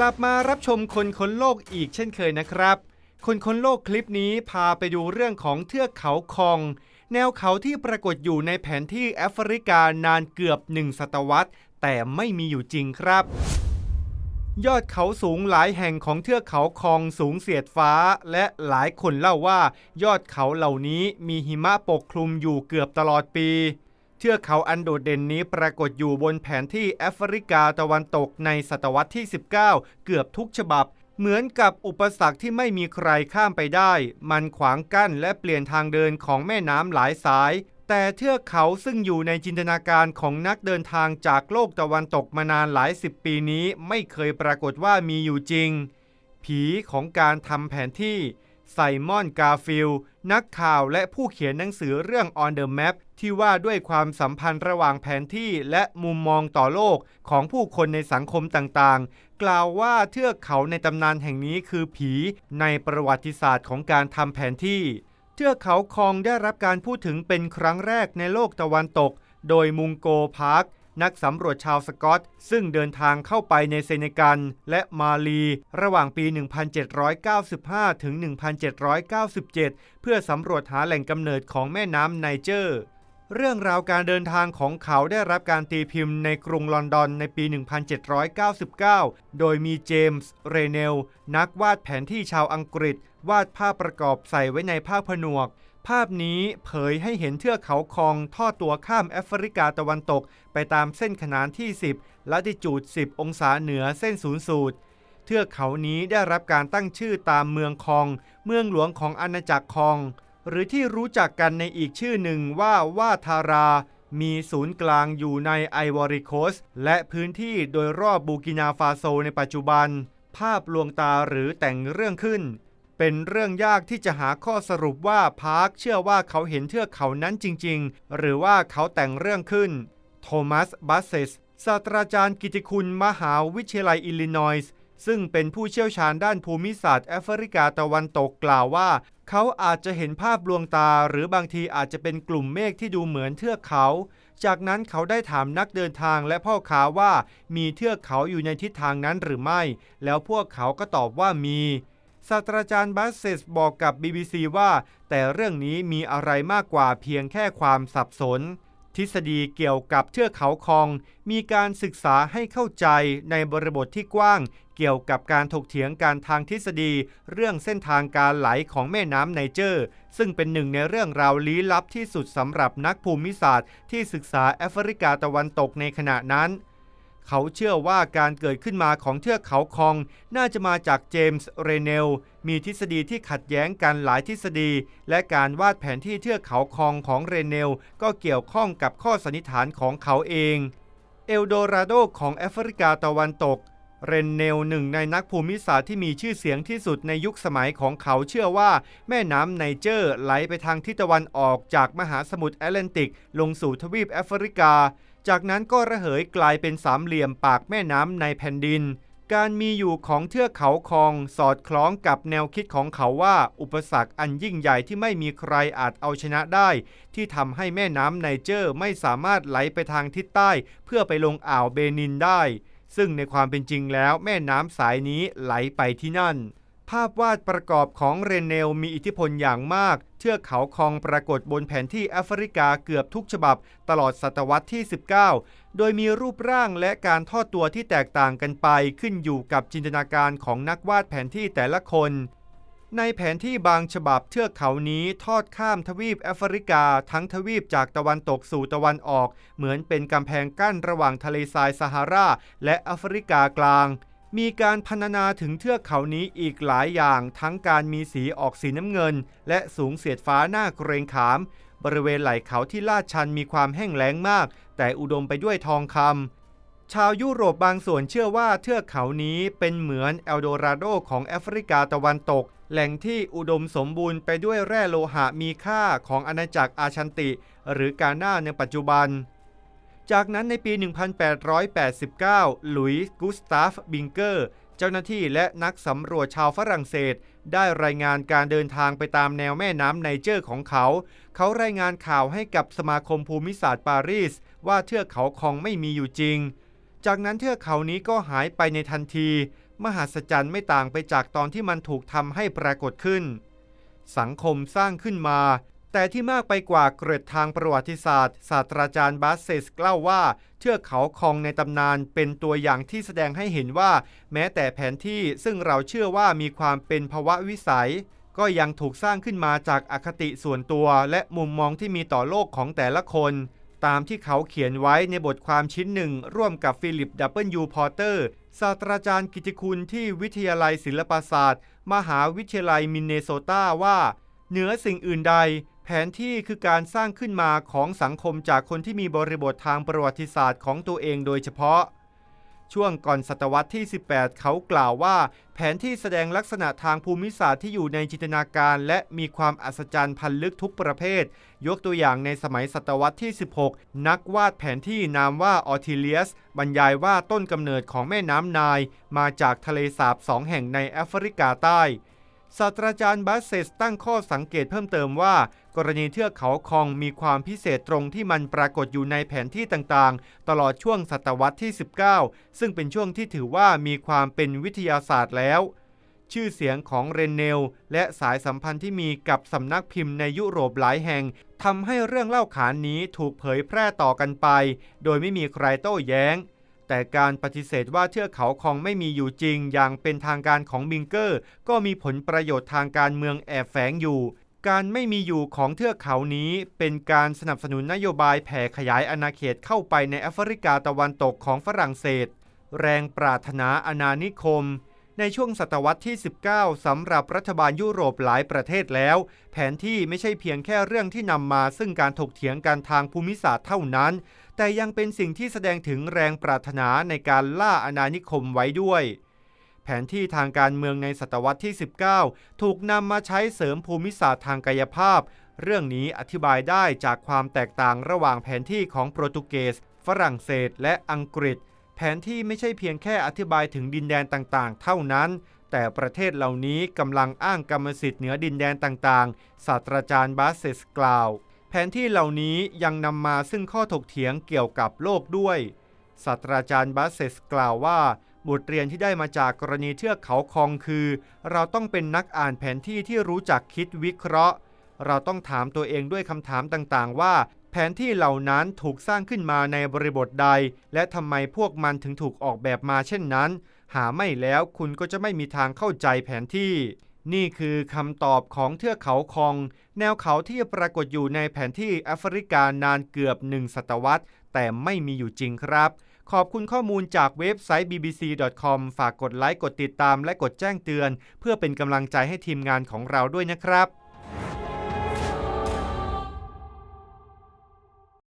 กลับมารับชมคนค้นโลกอีกเช่นเคยนะครับ คนค้นโลกคลิปนี้พาไปดูเรื่องของเทือกเขาคอง แนวเขาที่ปรากฏอยู่ในแผนที่แอฟริกานานเกือบหนึ่งศตวรรษ แต่ไม่มีอยู่จริงครับ ยอดเขาสูงหลายแห่งของเทือกเขาคองสูงเสียดฟ้า และหลายคนเล่าว่า ยอดเขาเหล่านี้มีหิมะปกคลุมอยู่เกือบตลอดปี เทือกเขาอันโดดเด่นนี้ปรากฏอยู่บนแผนที่แอฟริกาตะวันตกในศตวรรษที่ 19 เกือบทุกฉบับ เหมือนกับอุปสรรคที่ไม่มีใครข้ามไปได้ มันขวางกั้นและเปลี่ยนทางเดินของแม่น้ำหลายสาย แต่เทือกเขาซึ่งอยู่ในจินตนาการของนักเดินทางจากโลกตะวันตกมานานหลายสิบปีนี้ ไม่เคยปรากฏว่ามีอยู่จริง ผีของการทำแผนที่ไซมอนกาฟิล นักข่าวและผู้เขียนหนังสือเรื่อง On the Map ที่ว่าด้วยความสัมพันธ์ระหว่างแผนที่และมุมมองต่อโลกของผู้คนในสังคมต่างๆ กล่าวว่าเทือกเขาในตำนานแห่งนี้คือผีในประวัติศาสตร์ของการทำแผนที่ เทือกเขาคองได้รับการพูดถึงเป็นครั้งแรกในโลกตะวันตก โดยมุงโกพาร์คนักสำรวจชาวสกอต ซึ่งเดินทางเข้าไปในเซเนกัลและมาลี ระหว่างปี 1795 ถึง 1797 เพื่อสำรวจหาแหล่งกำเนิดของแม่น้ำไนเจอร์ เรื่องราวการเดินทางของเขาได้รับการตีพิมพ์ในกรุงลอนดอนในปี 1799 โดยมีเจมส์ เรเนล นักวาดแผนที่ชาวอังกฤษ วาดภาพประกอบใส่ไว้ในภาพผนวก ภาพนี้เผยให้เห็นเทือกเขาคองทอดตัวข้ามแอฟริกาตะวันตก ไปตามเส้นขนานที่ 10 ละติจูด 10 องศาเหนือเส้นศูนย์สูตร เทือกเขานี้ได้รับการตั้งชื่อตามเมืองคอง เมืองหลวงของอาณาจักรคอง หรือที่รู้จักกันในอีกชื่อหนึ่งว่าว่าทารา มีศูนย์กลางอยู่ในไอวอริโคสและพื้นที่โดยรอบบูกินาฟาโซในปัจจุบัน ภาพลวงตาหรือแต่งเรื่องขึ้น เป็นเรื่องยากที่จะหาข้อสรุปว่าพาร์คเชื่อว่าเขาเห็นเทือกเขานั้นจริง ๆ หรือว่าเขาแต่งเรื่องขึ้น โทมัส บัสเซสศาสตราจารย์กิติคุณมหาวิทยาลัยอิลลินอยส์ ซึ่งเป็นผู้เชี่ยวชาญด้านภูมิศาสตร์แอฟริกาตะวันตกกล่าวว่า เขาอาจจะเห็นภาพลวงตา หรือบางทีอาจจะเป็นกลุ่มเมฆที่ดูเหมือนเทือกเขา จากนั้นเขาได้ถามนักเดินทางและพ่อค้าว่ามีเทือกเขาอยู่ในทิศทางนั้นหรือไม่ แล้วพวกเขาก็ตอบว่ามีศาสตราจารย์บัสเซสบอกกับ BBC ว่า แต่เรื่องนี้มีอะไรมากกว่าเพียงแค่ความสับสน ทฤษฎีเกี่ยวกับเทือกเขาคอง มีการศึกษาให้เข้าใจในบริบทที่กว้าง เกี่ยวกับการถกเถียงการทางทฤษฎี เรื่องเส้นทางการไหลของแม่น้ำไนเจอร์ ซึ่งเป็นหนึ่งในเรื่องราวลี้ลับที่สุดสำหรับนักภูมิศาสตร์ที่ศึกษาแอฟริกาตะวันตกในขณะนั้น เขาเชื่อว่าการเกิดขึ้นมาของเทือกเขาคอง น่าจะมาจากเจมส์เรเนล มีทฤษฎีที่ขัดแย้งกันหลายทฤษฎี และการวาดแผนที่เทือกเขาคองของเรเนล ก็เกี่ยวข้องกับข้อสันนิษฐานของเขาเอง เอลโดราโดของแอฟริกาตะวันตก เรนเนลหนึ่งในนักภูมิศาสตร์ที่มีชื่อเสียงที่สุดในยุคสมัยของเขาเชื่อว่า แม่น้ำไนเจอร์ไหลไปทางทิศตะวันออกจากมหาสมุทรแอตแลนติก ลงสู่ทวีปแอฟริกา จากนั้นก็ระเหยกลายเป็นสามเหลี่ยมปากแม่น้ำในแผ่นดิน การมีอยู่ของเทือกเขาคองสอดคล้องกับแนวคิดของเขาว่า อุปสรรคอันยิ่งใหญ่ที่ไม่มีใครอาจเอาชนะได้ ที่ทำให้แม่น้ำไนเจอร์ไม่สามารถไหลไปทางทิศใต้ เพื่อไปลงอ่าวเบนินได้ ซึ่งในความเป็นจริงแล้วแม่น้ำสายนี้ไหลไปที่นั่น ภาพวาดประกอบของเรเนลมีอิทธิพลอย่างมาก เทือกเขาคองปรากฏบนแผนที่แอฟริกาเกือบทุกฉบับ ตลอดศตวรรษที่ 19 โดยมีรูปร่างและการทอดตัวที่แตกต่างกันไปขึ้นอยู่กับจินตนาการของนักวาดแผนที่แต่ละคน ในแผนที่บางฉบับเทือกเขานี้ทอดข้ามทวีปแอฟริกา ทั้งทวีปจากตะวันตกสู่ตะวันออก เหมือนเป็นกำแพงกั้นระหว่างทะเลทรายซาฮาราและแอฟริกากลาง มีการพรรณนาถึงเทือกเขานี้อีกหลายอย่าง ทั้งการมีสีออกสีน้ำเงิน และสูงเสียดฟ้าหน้าเกรงขาม บริเวณไหล่เขาที่ลาดชันมีความแห้งแล้งมาก แต่อุดมไปด้วยทองคำ ชาวยุโรปบางส่วนเชื่อว่าเทือกเขานี้เป็นเหมือนเอลโดราโดของแอฟริกาตะวันตก แหล่งที่อุดมสมบูรณ์ไปด้วยแร่โลหะมีค่าของอาณาจักรอาชันติ หรือกาหน้าในปัจจุบัน จากนั้นในปี 1889 หลุยส์กุสตาฟ บิงเกอร์ เจ้าหน้าที่และนักสำรวจชาวฝรั่งเศส ได้รายงานการเดินทางไปตามแนวแม่น้ำไนเจอร์ของเขา เขารายงานข่าวให้กับสมาคมภูมิศาสตร์ปารีส ว่าเทือกเขาคองไม่มีอยู่จริง จากนั้นเทือกเขานี้ก็หายไปในทันที มหัศจรรย์ไม่ต่างไปจากตอนที่มันถูกทำให้ปรากฏขึ้น สังคมสร้างขึ้นมา แต่ที่มากไปกว่าเกร็ดทางประวัติศาสตร์ ศาสตราจารย์บาสเซสเล่าวว่า เทือกเขาคองในตำนานเป็นตัวอย่างที่แสดงให้เห็นว่า แม้แต่แผนที่ซึ่งเราเชื่อว่ามีความเป็นภาวะวิสัย ก็ยังถูกสร้างขึ้นมาจากอคติส่วนตัวและมุมมองที่มีต่อโลกของแต่ละคน ตามที่เขาเขียนไว้ในบทความชิ้นหนึ่ง ร่วมกับฟิลิปดับเบิลยูพอร์เตอร์ศาสตราจารย์กิติคุณที่วิทยาลัยศิลปศาสตร์ มหาวิทยาลัยมินเนโซตาว่า เหนือสิ่งอื่นใด แผนที่คือการสร้างขึ้นมาของสังคมจากคนที่มีบริบททางประวัติศาสตร์ของตัวเองโดยเฉพาะ ช่วงก่อนศตวรรษที่ 18 เขากล่าวว่า แผนที่แสดงลักษณะทางภูมิศาสตร์ที่อยู่ในจินตนาการ และมีความอัศจรรย์พันลึกทุกประเภท ยกตัวอย่างในสมัยศตวรรษที่ 16 นักวาดแผนที่นามว่าออทิเลียส บรรยายว่าต้นกำเนิดของแม่น้ำนาย มาจากทะเลสาบสองแห่งในแอฟริกาใต้ ศาสตราจารย์บาสเซสตั้งข้อสังเกตเพิ่มเติมว่า กรณีเทือกเขาคองมีความพิเศษตรงที่มันปรากฏอยู่ในแผนที่ต่างๆ ตลอดช่วงศตวรรษที่ 19 ซึ่งเป็นช่วงที่ถือว่ามีความเป็นวิทยาศาสตร์แล้ว ชื่อเสียงของเรนเนล และสายสัมพันธ์ที่มีกับสำนักพิมพ์ในยุโรปหลายแห่งทำให้เรื่องเล่าขานนี้ถูกเผยแพร่ต่อกันไป โดยไม่มีใครโต้แย้ง แต่การปฏิเสธว่าเทือกเขาคองไม่มีอยู่จริง อย่างเป็นทางการของบิงเกอร์ ก็มีผลประโยชน์ทางการเมืองแอบแฝงอยู่ การไม่มีอยู่ของเทือกเขานี้ เป็นการสนับสนุนนโยบายแผ่ขยายอาณาเขตเข้าไปในแอฟริกาตะวันตกของฝรั่งเศส แรงปรารถนาอาณานิคม ในช่วงศตวรรษที่ 19 สำหรับรัฐบาลยุโรปหลายประเทศแล้ว แผนที่ไม่ใช่เพียงแค่เรื่องที่นำมาซึ่งการถกเถียงกันทางภูมิศาสตร์เท่านั้น แต่ยังเป็นสิ่งที่แสดงถึงแรงปรารถนาในการล่าอาณานิคมไว้ด้วย แผนที่ทางการเมืองในศตวรรษที่ 19 ถูกนำมาใช้เสริมภูมิศาสตร์ทางกายภาพ เรื่องนี้อธิบายได้จากความแตกต่างระหว่างแผนที่ของโปรตุเกส ฝรั่งเศส และอังกฤษ แผนที่ไม่ใช่เพียงแค่อธิบายถึงดินแดนต่างๆ เท่านั้นแต่ประเทศเหล่านี้กำลังอ้างกรรมสิทธิ์เหนือดินแดนต่างๆ ศาสตราจารย์บาสเซสกล่าว นที่เหล่านี้ยังนำมาซึ่งข้อถกเถียงเกี่ยวกับโลกด้วยศาสตราจารย์บาสเซสกล่าวว่าบทเรียนที่ได้มาจากกรณีเทือกเขาคองคือ เราต้องเป็นนักอ่านแผนที่ที่รู้จักคิดวิเคราะห์ เราต้องถามตัวเองด้วยคำถามต่างๆ ว่า แผนที่เหล่านั้นถูกสร้างขึ้นมาในบริบทใด และทำไมพวกมันถึงถูกออกแบบมาเช่นนั้น หาไม่แล้วคุณก็จะไม่มีทางเข้าใจแผนที่ นี่คือคำตอบของเทือกเขาคอง แนวเขาที่ปรากฏอยู่ในแผนที่แอฟริกานานเกือบหนึ่งศตวรรษ แต่ไม่มีอยู่จริงครับ ขอบคุณข้อมูลจากเว็บไซต์ bbc.com ฝากกดไลค์ กดติดตามและกดแจ้งเตือน เพื่อเป็นกำลังใจให้ทีมงานของเราด้วยนะครับ